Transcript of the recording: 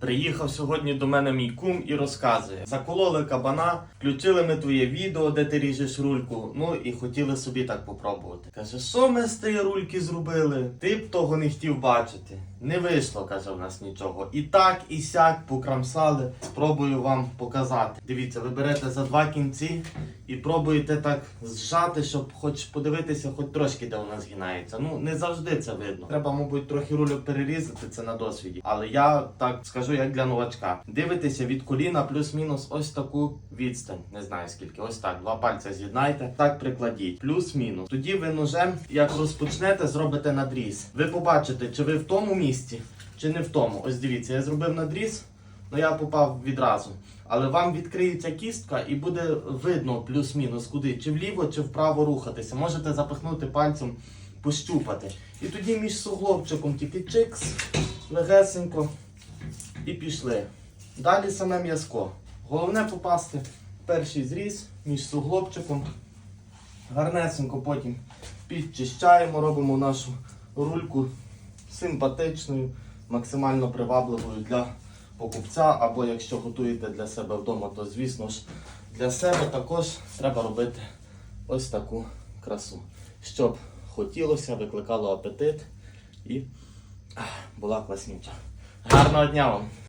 Приїхав сьогодні до мене мій кум і розказує: закололи кабана, включили ми твоє відео, де ти ріжеш рульку. Ну і хотіли собі так попробувати. Каже, що ми з тієї рульки зробили? Ти б того не хотів бачити. Не вийшло, каже, в нас нічого. І так, і сяк покрамсали. Спробую вам показати. Дивіться, ви берете за два кінці і пробуєте так зжати, щоб хоч подивитися, хоч трошки де нас згинається. Ну не завжди це видно. Треба, мабуть, трохи рульок перерізати це на досвіді. Але я так скажу, як для новачка. Дивитеся від коліна плюс-мінус ось таку відстань. Не знаю скільки. Ось так. Два пальця з'єднайте, так прикладіть. Плюс-мінус. Тоді ви ножем, як розпочнете, зробите надріз. Ви побачите, чи ви в тому місці, чи не в тому. Ось дивіться, я зробив надріз. Ну я попав відразу. Але вам відкриється кістка і буде видно плюс-мінус куди, чи вліво, чи вправо рухатися. Можете запихнути пальцем, пощупати. І тоді між суглобчиком тільки чикс, легесенько і пішли. Далі саме м'язко. Головне попасти перший зріз між суглобчиком. Гарнесенько потім підчищаємо, робимо нашу рульку симпатичною, максимально привабливою для покупця, або якщо готуєте для себе вдома, то звісно ж для себе також треба робити ось таку красу, щоб хотілося, викликало апетит і була класнюча. Гарного дня вам!